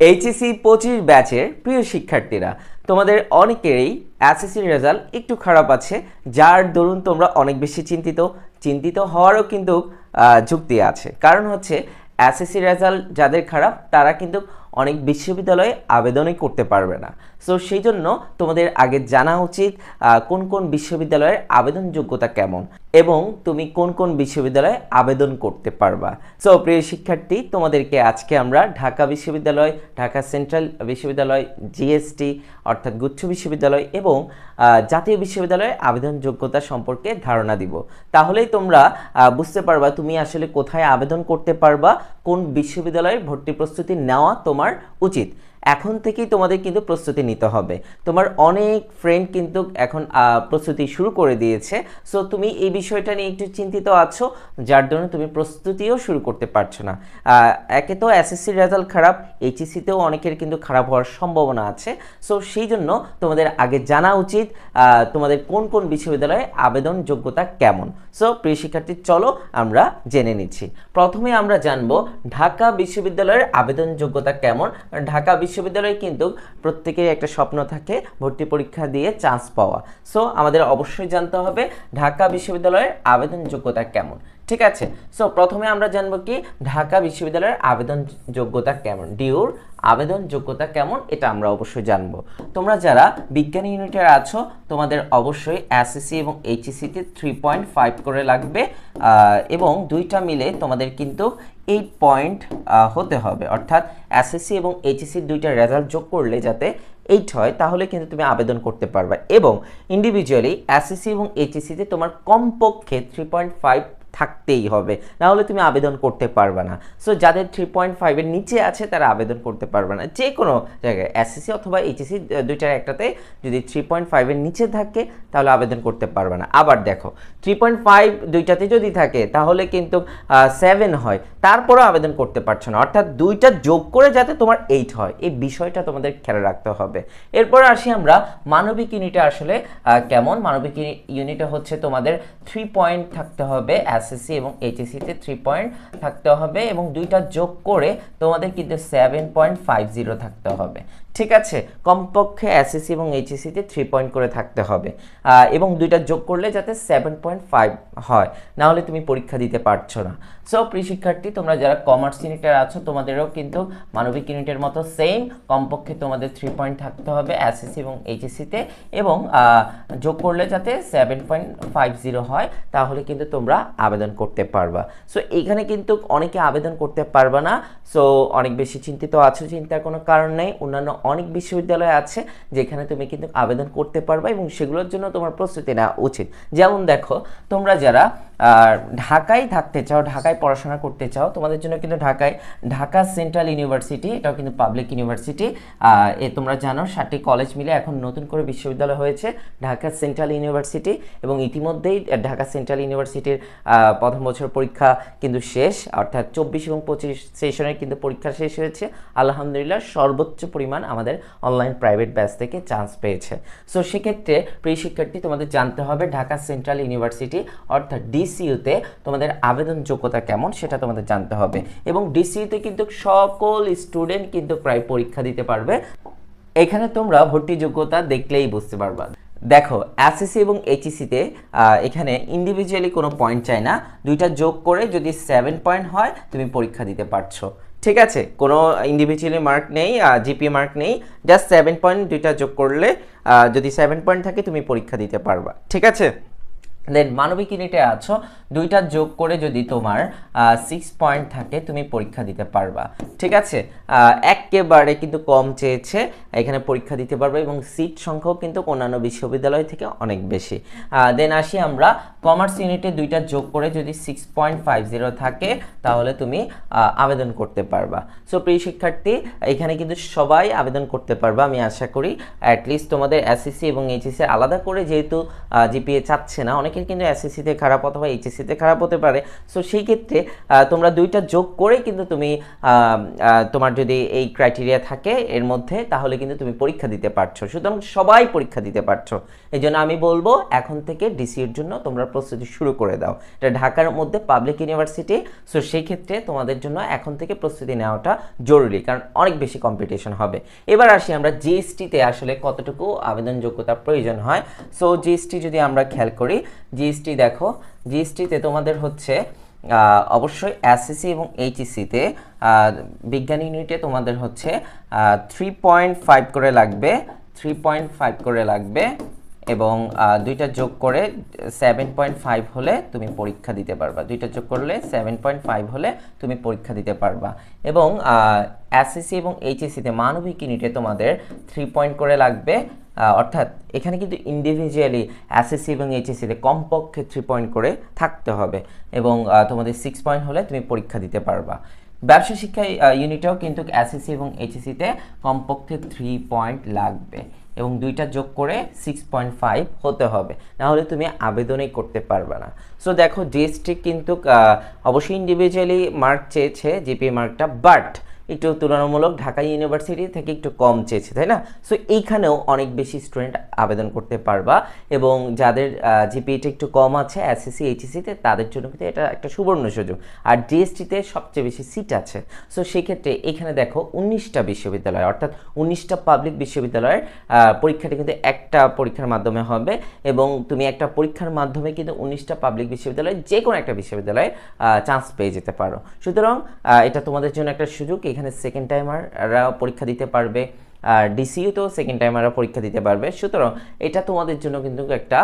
HSC পঁচিশ ব্যাচের প্রিয় শিক্ষার্থীরা, তোমাদের অনেকেরই এসএসসি রেজাল্ট একটু খারাপ আছে, যার দরুন তোমরা অনেক বেশি চিন্তিত। চিন্তিত হওয়ারও কিন্তু যুক্তি আছে। কারণ হচ্ছে এসএসসি রেজাল্ট যাদের খারাপ, তারা কিন্তু অনেক বিশ্ববিদ্যালয়ে আবেদনই করতে পারবে না। সো সেই জন্য তোমাদের আগে জানা উচিত কোন কোন বিশ্ববিদ্যালয়ের আবেদন যোগ্যতা কেমন। এবং তুমি কোন কোন বিশ্ববিদ্যালয়ে আবেদন করতে পারবা। সো প্রিয় শিক্ষার্থী, তোমাদেরকে আজকে আমরা ঢাকা বিশ্ববিদ্যালয়, ঢাকা সেন্ট্রাল বিশ্ববিদ্যালয় জিএসটি অর্থাৎ গুচ্ছ বিশ্ববিদ্যালয় এবং জাতীয় বিশ্ববিদ্যালয়ের আবেদন যোগ্যতা সম্পর্কে ধারণা দিব। তাহলেই তোমরা বুঝতে পারবা তুমি আসলে কোথায় আবেদন করতে পারবা, কোন বিশ্ববিদ্যালয়ে ভর্তি প্রস্তুতি নেওয়া তোমার উচিত। এখন থেকেই তোমাদের কিন্তু প্রস্তুতি নিতে হবে। তোমার অনেক ফ্রেন্ড কিন্তু এখন প্রস্তুতি শুরু করে দিয়েছে। সো তুমি এই বিষয়টা নিয়ে একটু চিন্তিত আছো, যার জন্য তুমি প্রস্তুতিও শুরু করতে পারছ না। একে তো এসএসসি রেজাল্ট খারাপ এইচএসসিতেও অনেকের কিন্তু খারাপ হওয়ার সম্ভাবনা আছে। সো সেই জন্য তোমাদের আগে জানা উচিত তোমাদের কোন কোন বিশ্ববিদ্যালয়ে আবেদন যোগ্যতা কেমন। সো প্রিয় শিক্ষার্থী, চলো আমরা জেনে নিচ্ছি। প্রথমে আমরা জানব, ঢাকা বিশ্ববিদ্যালয়ের আবেদন যোগ্যতা কেমন? ঢাকা বিশ্ববিদ্যালয়ে কিন্তু প্রত্যেকের একটা স্বপ্ন থাকে ভর্তি পরীক্ষা দিয়ে চান্স পাওয়া। সো আমাদের অবশ্যই জানতে হবে ঢাকা বিশ্ববিদ্যালয়ের আবেদন যোগ্যতা কেমন? ঠিক আছে? সো প্রথমে আমরা জানব কি ঢাকা বিশ্ববিদ্যালয়ের আবেদন যোগ্যতা কেমন? ডিউর আবেদন যোগ্যতা কেমন? এটা আমরা অবশ্যই জানব। তোমরা যারা বিজ্ঞান ইউনিটের আছো, তোমাদের অবশ্যই এসএসসি এবং এইচএসসিতে থ্রি পয়েন্ট ফাইভ করে লাগবে এবং দুইটা মিলে তোমাদের কিন্তু এইট পয়েন্ট হতে হবে। অর্থাৎ এসএসসি এবং এইচএসসি দুইটা রেজাল্ট যোগ করলে যাতে এইট হয়, তাহলে কিন্তু তুমি আবেদন করতে পারবে। এবং ইন্ডিভিজুয়ালি এসএসসি এবং এইচএসসিতে তোমার কমপক্ষে থ্রি পয়েন্ট ফাইভ থাকতেই হবে। না হলে তুমি আবেদন করতে পারবে না। সো যাদের থ্রি পয়েন্ট ফাইভের নিচে আছে, তারা আবেদন করতে পারবে না। যে কোনো জায়গায় এসএসসি অথবা এইচএসসি দুইটার একটাতে যদি থ্রি পয়েন্ট ফাইভের নিচে থাকে, তাহলে আবেদন করতে পারবে না। আবার দেখো থ্রি পয়েন্ট ফাইভ দুইটাতে যদি থাকে, তাহলে কিন্তু সেভেন হয়। তারপরেও আবেদন করতে পারছ না। অর্থাৎ দুইটা যোগ করে যাতে তোমার এইট হয়। এই বিষয়টা তোমাদের খেয়াল রাখতে হবে। এরপর আসি আমরা, মানবিক ইউনিটে আসলে কেমন? মানবিক ইউনি- ইউনিটে হচ্ছে তোমাদের থ্রি পয়েন্ট থাকতে হবে এসএসসি এবং এইচএসসিতে থ্রি পয়েন্ট থাকতে হবে এবং দুইটা যোগ করে তোমাদের কিন্তু সেভেন পয়েন্ট ফাইভ জিরো থাকতে হবে। ঠিক আছে, কমপক্ষে এসএসসি এবং এইচএসসিতে থ্রি পয়েন্ট করে থাকতে হবে। এবং দুইটা যোগ করলে যাতে সেভেন পয়েন্ট ফাইভ হয়, না হলে তুমি পরীক্ষা দিতে পারছ না। সো শিক্ষার্থী তোমরা যারা কমার্স ইউনিটের আছো, তোমাদেরও কিন্তু মানবিক ইউনিটের মতো সেম কমপক্ষে তোমাদের থ্রি পয়েন্ট থাকতে হবে এসএসসি এবং এইচএসসিতে এবং যোগ করলে যাতে সেভেন পয়েন্ট ফাইভ জিরো হয়, তাহলে কিন্তু তোমরা আবেদন করতে পারবা। সো এখানে কিন্তু অনেকে আবেদন করতে পারবা না। সো অনেক বেশি চিন্তিত আছো, চিন্তার কোনো কারণ নেই। অন্যান্য অনেক বিশ্ববিদ্যালয় আছে যেখানে তুমি কিন্তু আবেদন করতে পারবা এবং সেগুলোর জন্য তোমার প্রস্তুতি নেওয়া উচিত। যেমন দেখো, তোমরা যারা আহ, ঢাকায় থাকতে চাও ঢাকায় পড়াশোনা করতে চাও তোমাদের জন্য কিন্তু ঢাকায় ঢাকা সেন্ট্রাল ইউনিভার্সিটি এটাও কিন্তু পাবলিক ইউনিভার্সিটি এ তোমরা জানো সাতটি কলেজ মিলে এখন নতুন করে বিশ্ববিদ্যালয় হয়েছে ঢাকা সেন্ট্রাল ইউনিভার্সিটি এবং ইতিমধ্যেই ঢাকা সেন্ট্রাল ইউনিভার্সিটির প্রথম বছর পরীক্ষা কিন্তু শেষ অর্থাৎ চব্বিশ এবং পঁচিশ সেশনের কিন্তু পরীক্ষা শেষ হয়েছে আলহামদুলিল্লাহ সর্বোচ্চ পরিমাণ আমাদের অনলাইন প্রাইভেট ব্যাচ থেকে চান্স পেয়েছে। সো সেক্ষেত্রে প্রিয় শিক্ষার্থী তোমাদের জানতে হবে ঢাকা সেন্ট্রাল ইউনিভার্সিটি অর্থাৎ ডিসিইউতে তোমাদের আবেদন যোগ্যতা কেমন সেটা তোমাদের জানতে হবে। এবং ডিসিইউতে কিন্তু সকল স্টুডেন্ট কিন্তু প্রায় পরীক্ষা দিতে পারবে। এখানে তোমরা ভর্তি যোগ্যতা দেখলেই বুঝতে পারবা। দেখো এসএসসি এবং এইচএসসিতে এখানে ইন্ডিভিজুয়ালি কোনো পয়েন্ট চাই না। দুইটা যোগ করে যদি সেভেন পয়েন্ট হয়, তুমি পরীক্ষা দিতে পারছ। ঠিক আছে? কোনো ইন্ডিভিজুয়ালি মার্ক নেই জিপি মার্ক নেই। জাস্ট সেভেন পয়েন্ট দুইটা যোগ করলে যদি সেভেন পয়েন্ট থাকে, তুমি পরীক্ষা দিতে পারবা। ঠিক আছে? দেন মানবিক ইউনিটে আছো, দুইটা যোগ করে যদি তোমার সিক্স পয়েন্ট থাকে, তুমি পরীক্ষা দিতে পারবা। ঠিক আছে? একেবারে কিন্তু কম চেয়েছে, এখানে পরীক্ষা দিতে পারবে এবং সিট সংখ্যাও কিন্তু অন্যান্য বিশ্ববিদ্যালয় থেকে অনেক বেশি। দেন আসি আমরা কমার্স ইউনিটে দুইটা যোগ করে যদি সিক্স পয়েন্ট ফাইভ জিরো থাকে, তাহলে তুমি আবেদন করতে পারবা। সো প্রিয় শিক্ষার্থী, এখানে কিন্তু সবাই আবেদন করতে পারবা, আমি আশা করি। অ্যাটলিস্ট তোমাদের এসএসসি এবং এইচএসসি আলাদা করে যেহেতু জিপিএ চাচ্ছে না, অনেকে অনেকের কিন্তু এসএসসিতে খারাপ অথবা এইচএসসিতে খারাপ হতে পারে। সো সেই ক্ষেত্রে তোমরা দুইটা যোগ করে কিন্তু তুমি তোমার যদি এই ক্রাইটেরিয়া থাকে, এর মধ্যে, তাহলে কিন্তু তুমি পরীক্ষা দিতে পারছ। সুতরাং সবাই পরীক্ষা দিতে পারছ। এই জন্য আমি বলব, এখন থেকে ডিসির জন্য তোমরা প্রস্তুতি শুরু করে দাও। এটা ঢাকার মধ্যে পাবলিক ইউনিভার্সিটি সো সেই ক্ষেত্রে তোমাদের জন্য এখন থেকে প্রস্তুতি নেওয়াটা জরুরি, কারণ অনেক বেশি কম্পিটিশন হবে। এবার আসি আমরা জিএসটিতে আসলে কতটুকু আবেদন যোগ্যতার প্রয়োজন হয়। সো জিএসটি যদি আমরা খেয়াল করি জিএসটি দেখো, জিএসটিতে তোমাদের হচ্ছে অবশ্যই এসএসসি এবং এইচএসসিতে বিজ্ঞান ইউনিটে তোমাদের হচ্ছে থ্রি পয়েন্ট ফাইভ করে লাগবে থ্রি পয়েন্ট ফাইভ করে লাগবে এবং দুইটা যোগ করে সেভেন পয়েন্ট ফাইভ হলে তুমি পরীক্ষা দিতে পারবা। দুইটা যোগ করলে সেভেন পয়েন্ট ফাইভ হলে তুমি পরীক্ষা দিতে পারবা। এবং এসএসসি এবং এইচএসসিতে মানবিক ইউনিটে তোমাদের থ্রি পয়েন্ট করে লাগবে অর্থাৎ এখানে কিন্তু ইন্ডিভিজুয়ালি এসএসসি এবং এইচএসসিতে কমপক্ষে থ্রি পয়েন্ট করে থাকতে হবে এবং তোমাদের সিক্স পয়েন্ট হলে তুমি পরীক্ষা দিতে পারবা। ব্যবসা শিক্ষা ইউনিটেও কিন্তু এসএসসি এবং এইচএসসিতে কমপক্ষে থ্রি পয়েন্ট লাগবে এবং দুইটা যোগ করে সিক্স পয়েন্ট ফাইভ হতে হবে। নাহলে তুমি আবেদনই করতে পারবে না। সো দেখো জিএসটি কিন্তু অবশ্যই ইন্ডিভিজুয়ালি মার্ক চেয়েছে জিপি মার্কটা বাট একটু তুলনামূলক ঢাকা ইউনিভার্সিটি থেকে একটু কম চেয়েছে, তাই না? সো এইখানেও অনেক বেশি স্টুডেন্ট আবেদন করতে পারবা এবং যাদের জিপিএটা একটু কম আছে এসএসসি এইচএসসিতে তাদের জন্য কিন্তু এটা একটা সুবর্ণ সুযোগ। আর ডিএসটিতে সবচেয়ে বেশি সিট আছে। সো সেক্ষেত্রে এখানে দেখো উনিশটা বিশ্ববিদ্যালয়, অর্থাৎ উনিশটা পাবলিক বিশ্ববিদ্যালয়ের পরীক্ষাটি কিন্তু একটা পরীক্ষার মাধ্যমে হবে এবং তুমি একটা পরীক্ষার মাধ্যমে কিন্তু উনিশটা পাবলিক বিশ্ববিদ্যালয় যে কোনো একটা বিশ্ববিদ্যালয়ে চান্স পেয়ে যেতে পারো। সুতরাং এটা তোমাদের জন্য একটা সুযোগ। এখানে সেকেন্ড টাইমাররা পরীক্ষা দিতে পারবে, আর ডিসিউতেও তো সেকেন্ড টাইমাররা পরীক্ষা দিতে পারবে। সুতরাং এটা তোমাদের জন্য কিন্তু একটা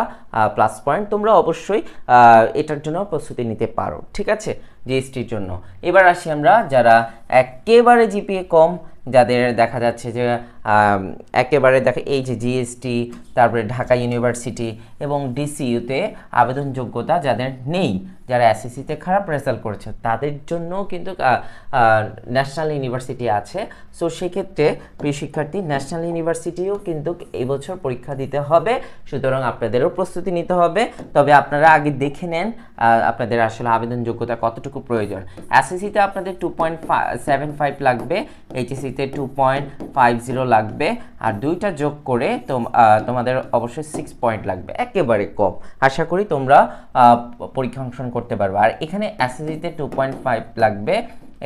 প্লাস পয়েন্ট তোমরা অবশ্যই এটার জন্য প্রস্তুতি নিতে পারো, ঠিক আছে? জিএসটির জন্য। এবার আসি আমরা যারা একেবারে জিপিএ কম, যাদের দেখা যাচ্ছে যে একেবারে দেখে এই যে জিএসটি তারপরে ঢাকা ইউনিভার্সিটি এবং ডিসিইউতে আবেদন যোগ্যতা যাদের নেই, যারা এসএসসিতে খারাপ রেজাল্ট করেছে, তাদের জন্য কিন্তু ন্যাশনাল ইউনিভার্সিটি আছে। সো সেক্ষেত্রে প্রিয় শিক্ষার্থী ন্যাশনাল ইউনিভার্সিটিও কিন্তু এই বছর পরীক্ষা দিতে হবে। সুতরাং আপনাদেরও প্রস্তুতি নিতে হবে। তবে আপনারা আগে দেখে নেন আপনাদের আসলে আবেদন যোগ্যতা কতটুকু প্রয়োজন। এসএসসিতে আপনাদের টু পয়েন্ট সেভেন ফাইভ লাগবে এইচএসসিতে টু পয়েন্ট ফাইভ জিরো লাগবে। আর দুইটা যোগ করে তোমাদের অবশ্যই সিক্স পয়েন্ট লাগবে। একেবারে কম। আশা করি তোমরা পরীক্ষা অংশগ্রহণ করতে পারবে। আর এখানে এসএসসিতে টু পয়েন্ট ফাইভ লাগবে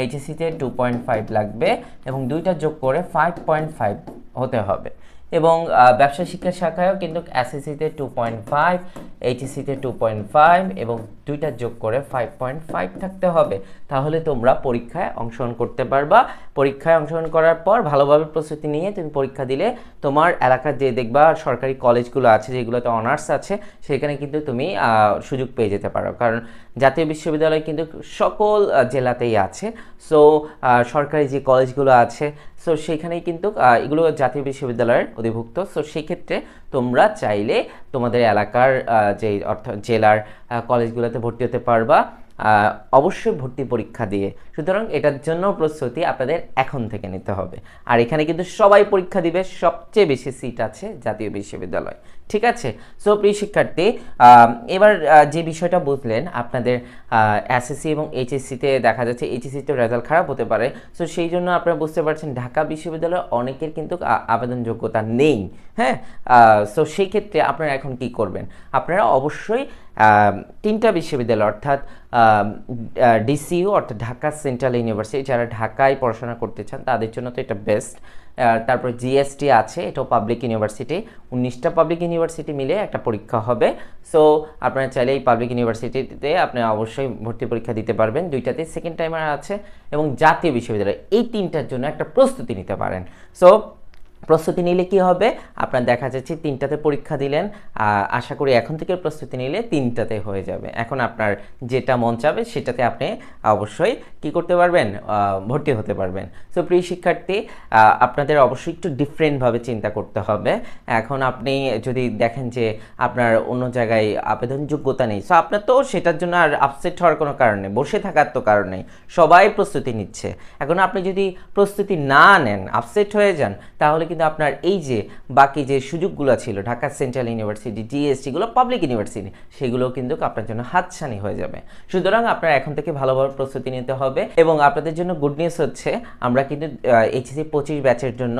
এইচএসিতে টু পয়েন্ট ফাইভ লাগবে, এবং দুইটা যোগ করে ফাইভ পয়েন্ট ফাইভ হতে হবে। এবং ব্যবসা শিক্ষা শাখায়ও কিন্তু এসএসসিতে টু পয়েন্ট ফাইভ এইচএসসিতে টু পয়েন্ট ফাইভ এবং দুইটা যোগ করে ফাইভ পয়েন্ট ফাইভ থাকতে হবে। তাহলে তোমরা পরীক্ষায় অংশগ্রহণ করতে পারবা। পরীক্ষায় অংশগ্রহণ করার পর ভালোভাবে প্রস্তুতি নিয়ে তুমি পরীক্ষা দিলে তোমার এলাকার যে দেখবা সরকারি কলেজগুলো আছে, যেগুলোতে অনার্স আছে, সেখানে কিন্তু তুমি সুযোগ পেয়ে যেতে পারো। কারণ জাতীয় বিশ্ববিদ্যালয় কিন্তু সকল জেলাতেই আছে। সো সরকারি যে কলেজগুলো আছে সো সেখানেই কিন্তু এগুলো জাতীয় বিশ্ববিদ্যালয়ের অধিভুক্ত। সো সেক্ষেত্রে তোমরা চাইলে তোমাদের এলাকার যে অর্থ, জেলার কলেজগুলোতে ভর্তি হতে পারবা। অবশ্যই ভর্তি পরীক্ষা দিয়ে সুতরাং এটার জন্য প্রস্তুতি আপনাদের এখন থেকে নিতে হবে। আর এখানে কিন্তু সবাই পরীক্ষা দিবে, সবচেয়ে বেশি সিট আছে জাতীয় বিশ্ববিদ্যালয়। ঠিক আছে? সো প্রিয় শিক্ষার্থী এবার যে বিষয়টা বুঝলেন, আপনাদের এসএসসি এবং এইচএসসিতে দেখা যাচ্ছে এইচএসসিতে রেজাল্ট খারাপ হতে পারে। সো সেই জন্য আপনারা বুঝতে পারছেন ঢাকা বিশ্ববিদ্যালয়ে অনেকের কিন্তু আবেদন যোগ্যতা নেই। হ্যাঁ? সো সেই ক্ষেত্রে আপনারা এখন কি করবেন? আপনারা অবশ্যই তিনটা বিশ্ববিদ্যালয়, অর্থাৎ ডিসিইউ অর্থাৎ ঢাকা সেন্ট্রাল ইউনিভার্সিটি যারা ঢাকায় পড়াশোনা করতে চান, তাদের জন্য তো এটা বেস্ট তারপর জিএসটি আছে, এটাও পাবলিক ইউনিভার্সিটি উনিশটা পাবলিক ইউনিভার্সিটি মিলে একটা পরীক্ষা হবে। সো আপনারা চাইলে এই পাবলিক ইউনিভার্সিটিতে আপনি অবশ্যই ভর্তি পরীক্ষা দিতে পারবেন। দুইটাতে সেকেন্ড টাইমার আছে এবং জাতীয় বিশ্ববিদ্যালয়। এই তিনটার জন্য একটা প্রস্তুতি নিতে পারেন। সো প্রস্তুতি নিলে কি হবে? আপনার দেখা যাচ্ছে তিনটাতে পরীক্ষা দিলেন আশা করি এখন থেকে প্রস্তুতি নিলে তিনটাতে হয়ে যাবে। এখন আপনার যেটা মন চাবে সেটাতে আপনি অবশ্যই কি করতে পারবেন? ভর্তি হতে পারবেন। সো প্রিয় শিক্ষার্থী আপনাদের অবশ্যই একটু ডিফারেন্টভাবে চিন্তা করতে হবে। এখন আপনি যদি দেখেন যে আপনার অন্য জায়গায় আবেদন যোগ্যতা নেই সো আপনার তো সেটার জন্য আর আপসেট হওয়ার কোনো কারণ নেই, বসে থাকার তো কারণ নেই, সবাই প্রস্তুতি নিচ্ছে। এখন আপনি যদি প্রস্তুতি না নেন আপসেট হয়ে যান, তাহলে কিন্তু কিন্তু আপনার এই যে বাকি যে সুযোগগুলো ছিল, ঢাকা সেন্ট্রাল ইউনিভার্সিটি জিএসটিগুলো পাবলিক ইউনিভার্সিটি সেগুলো কিন্তু আপনার জন্য হাতছানি হয়ে যাবে। সুতরাং আপনার এখন থেকে ভালোভাবে প্রস্তুতি নিতে হবে এবং আপনাদের জন্য গুড নিউজ হচ্ছে, আমরা কিন্তু এইচএসি পঁচিশ ব্যাচের জন্য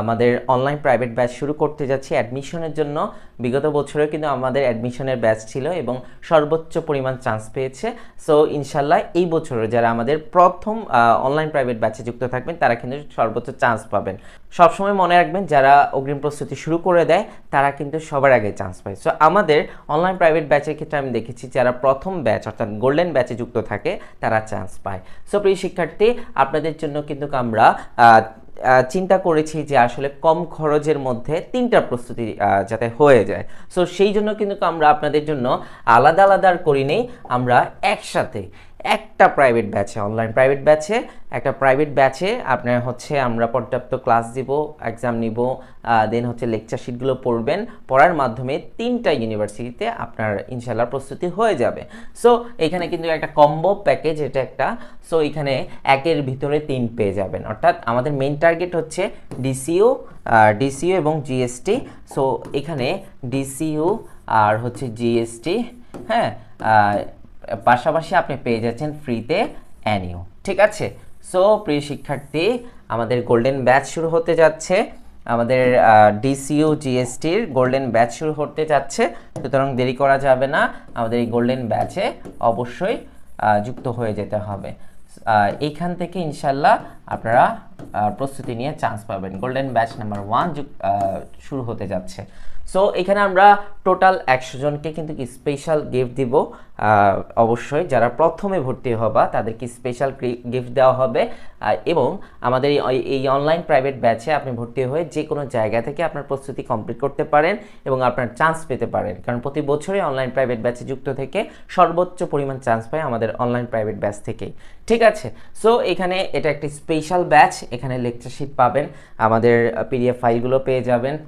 আমাদের অনলাইন প্রাইভেট ব্যাচ শুরু করতে যাচ্ছি। অ্যাডমিশনের জন্য বিগত বছরে কিন্তু আমাদের অ্যাডমিশনের ব্যাচ ছিল এবং সর্বোচ্চ পরিমাণ চান্স পেয়েছে। সো ইনশাল্লাহ এই বছরে যারা আমাদের প্রথম অনলাইন প্রাইভেট ব্যাচে যুক্ত থাকবেন, তারা কিন্তু সর্বোচ্চ চান্স পাবেন। সবসময় মনে রাখবেন, যারা অগ্রিম প্রস্তুতি শুরু করে দেয়, তারা কিন্তু সবার আগে চান্স পায়। সো আমাদের অনলাইন প্রাইভেট ব্যাচের ক্ষেত্রে আমি দেখেছি, যারা প্রথম ব্যাচ অর্থাৎ গোল্ডেন ব্যাচে যুক্ত থাকে, তারা চান্স পায়। সো প্রিয় শিক্ষার্থী, আপনাদের জন্য কিন্তু আমরা চিন্তা করেছি যে আসলে কম খরচের মধ্যে তিনটা প্রস্তুতি যাতে হয়ে যায়। সো সেই জন্য কিন্তু আমরা আপনাদের জন্য আলাদা আলাদা আর করি নেই, আমরা একসাথে একটা প্রাইভেট ব্যাচে অনলাইন প্রাইভেট ব্যাচে একটা প্রাইভেট ব্যাচে আপনার হচ্ছে আমরা পর্যাপ্ত ক্লাস দিব এক্সাম নিব দেন হচ্ছে লেকচার শিটগুলো পড়বেন, পড়ার মাধ্যমে তিনটা ইউনিভার্সিটিতে আপনার ইনশাল্লাহ প্রস্তুতি হয়ে যাবে। সো এখানে কিন্তু একটা কম্বো প্যাকেজ এটা একটা সো এখানে একের ভিতরে তিন পেয়ে যাবেন। অর্থাৎ আমাদের মেইন টার্গেট হচ্ছে ডিসিউ ডিসিউ এবং জিএসটি সো এখানে ডিসিউ আর হচ্ছে জিএসটি হ্যাঁ পাশাপাশি আপনি পেয়ে যাচ্ছেন ফ্রিতে অ্যানিও ঠিক আছে? সো প্রিয় শিক্ষার্থী, আমাদের গোল্ডেন ব্যাচ শুরু হতে যাচ্ছে। আমাদের ডিসিউ জিএসটির গোল্ডেন ব্যাচ শুরু হতে যাচ্ছে। সুতরাং দেরি করা যাবে না, আমাদের এই গোল্ডেন ব্যাচে অবশ্যই যুক্ত হয়ে যেতে হবে। এইখান থেকে ইনশাল্লাহ আপনারা প্রস্তুতি নিয়ে চান্স পাবেন। গোল্ডেন ব্যাচ নাম্বার ওয়ান শুরু হতে যাচ্ছে। সো এখানে আমরা টোটাল একশো জনকে কিন্তু স্পেশাল গিফট দিব। অবশ্যই যারা প্রথমে ভর্তি হবা, তাদেরকে স্পেশাল গিফট দেওয়া হবে। এবং আমাদের এই- অনলাইন প্রাইভেট ব্যাচে আপনি ভর্তি হয়ে যে কোনো জায়গা থেকে আপনার প্রস্তুতি কমপ্লিট করতে পারেন এবং আপনার চান্স পেতে পারেন। কারণ প্রতি বছরই অনলাইন প্রাইভেট ব্যাচে যুক্ত থেকে সর্বোচ্চ পরিমাণ চান্স পায় আমাদের অনলাইন প্রাইভেট ব্যাচ থেকেই। ঠিক আছে? সো এখানে এটা একটি স্পেশাল ব্যাচ এখানে লেকচার শিট পাবেন। আমাদের পিডিএফ ফাইলগুলো পেয়ে যাবেন।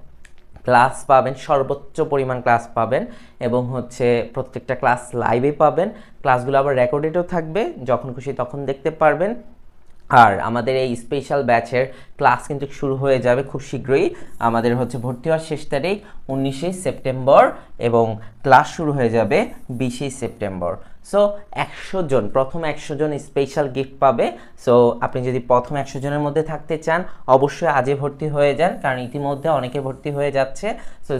ক্লাস পাবেন, সর্বোচ্চ পরিমাণ ক্লাস পাবেন এবং হচ্ছে প্রত্যেকটা ক্লাস লাইভে পাবেন। ক্লাসগুলো আবার রেকর্ডেডও থাকবে, যখন খুশি তখন দেখতে পারবেন। আর আমাদের এই স্পেশাল ব্যাচের ক্লাস কিন্তু শুরু হয়ে যাবে খুব শীঘ্রই। আমাদের হচ্ছে ভর্তি হওয়ার শেষ তারিখ উনিশে সেপ্টেম্বর এবং ক্লাস শুরু হয়ে যাবে বিশে সেপ্টেম্বর। সো একশো জন, প্রথম একশো জন স্পেশাল গিফট পাবে। সো আপনি যদি প্রথম একশো জনের মধ্যে থাকতে চান, অবশ্যই আজই ভর্তি হয়ে যান, কারণ ইতিমধ্যে অনেকে ভর্তি হয়ে যাচ্ছে। সো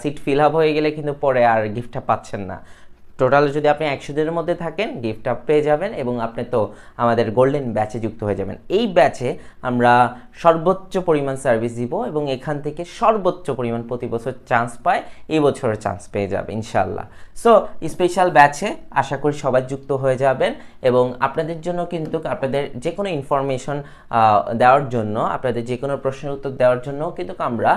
সিট ফিল আপ হয়ে গেলে কিন্তু পরে আর গিফটটা পাচ্ছেন না। টোটাল যদি আপনি একশো জনের মধ্যে থাকেন গিফটটা পেয়ে যাবেন এবং আপনি তো আমাদের গোল্ডেন ব্যাচে যুক্ত হয়ে যাবেন। এই ব্যাচে আমরা সর্বোচ্চ পরিমাণ সার্ভিস দিব এবং এখান থেকে সর্বোচ্চ পরিমাণ প্রতি বছর চান্স পায়, এই বছরের চান্স পেয়ে যাবে ইনশাল্লাহ সো স্পেশাল ব্যাচে আশা করি সবাই যুক্ত হয়ে যাবেন এবং আপনাদের জন্য কিন্তু আপনাদের যে কোনো ইনফরমেশন দেওয়ার জন্য, আপনাদের যে কোনো প্রশ্নের উত্তর দেওয়ার জন্য কিন্তু আমরা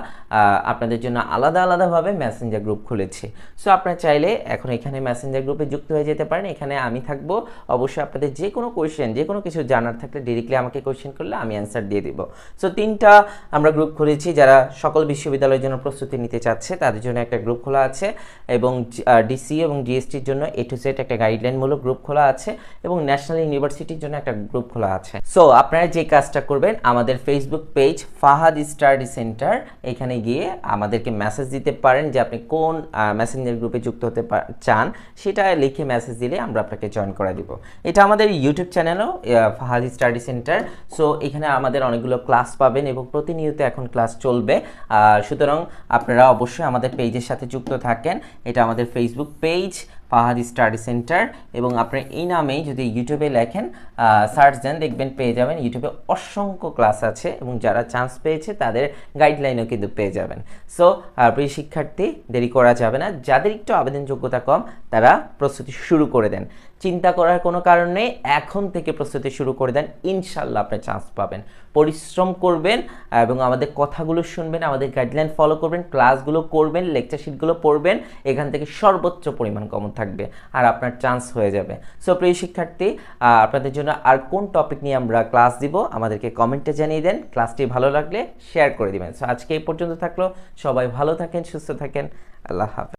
আপনাদের জন্য আলাদা আলাদাভাবে মেসেঞ্জার গ্রুপ খুলেছি। সো আপনারা চাইলে এখন এখানে মেসেঞ্জার গ্রুপে যুক্ত হয়ে যেতে পারেন। এখানে আমি থাকব। অবশ্যই আপনাদের যে কোনো কোয়েশ্চেন যে কোনো কিছু জানার থাকলে ডিরেক্টলি আমাকে কোয়েশ্চেন করলে আমি অ্যান্সার দিয়ে দিব। সো তিনটা আমরা গ্রুপ খুলেছি যারা সকল বিশ্ববিদ্যালয়ের জন্য প্রস্তুতি নিতে চাচ্ছে, তাদের জন্য একটা গ্রুপ খোলা আছে এবং ডিসি এবং জিএসটির জন্য এ টু সেট একটা গাইডলাইনমূলক গ্রুপ খোলা আছে এবং ন্যাশনাল ইউনিভার্সিটির জন্য একটা গ্রুপ খোলা আছে। সো আপনারা যে কাজটা করবেন, আমাদের Facebook page Fahad study centre এখানে গিয়ে আমাদেরকে মেসেজ দিতে পারেন যে আপনি কোন মেসেঞ্জার গ্রুপে যুক্ত হতে চান। সেটা লিখে মেসেজ দিলে আমরা আপনাকে জয়েন করে দিব। এটা আমাদের ইউটিউব চ্যানেলও ফাহাদি স্টাডি সেন্টার সো এখানে আমাদের অনেকগুলো ক্লাস পাবেন এবং প্রতিনিয়ত এখন ক্লাস চলবে। সুতরাং আপনারা অবশ্যই আমাদের পেজের সাথে যুক্ত থাকেন। এটা আমাদের Facebook page Fahadi study centre এবং আপনার এই নামেই যদি ইউটিউবে লেখেন সার্চ দেন, দেখবেন পেয়ে যাবেন ইউটিউবে অসংখ্য ক্লাস আছে এবং যারা চান্স পেয়েছে তাদের গাইডলাইনও কিন্তু পেয়ে যাবেন। সো প্রিয় শিক্ষার্থী, দেরি করা যাবে না। যাদের একটু আবেদন যোগ্যতা কম, তারা প্রস্তুতি শুরু করে দেন। চিন্তা করার কোনো কারণ নেই, এখন থেকে প্রস্তুতি শুরু করে দেন। ইনশাল্লাহ আপনি চান্স পাবেন। পরিশ্রম করবেন এবং আমাদের কথাগুলো শুনবেন, আমাদের গাইডলাইন ফলো করবেন ক্লাসগুলো করবেন লেকচার শিটগুলো পড়বেন, এখান থেকে সর্বোচ্চ পরিমাণ কমন থাকবে আর আপনার চান্স হয়ে যাবে। সো প্রিয় শিক্ষার্থী আপনাদের জন্য আর কোন টপিক নিয়ে আমরা ক্লাস দিব, আমাদেরকে কমেন্টে জানিয়ে দেন। ক্লাসটি ভালো লাগলে শেয়ার করে দিবেন। সো আজকে এই পর্যন্ত থাকল। সবাই ভালো থাকেন, সুস্থ থাকেন। আল্লাহ হাফেজ।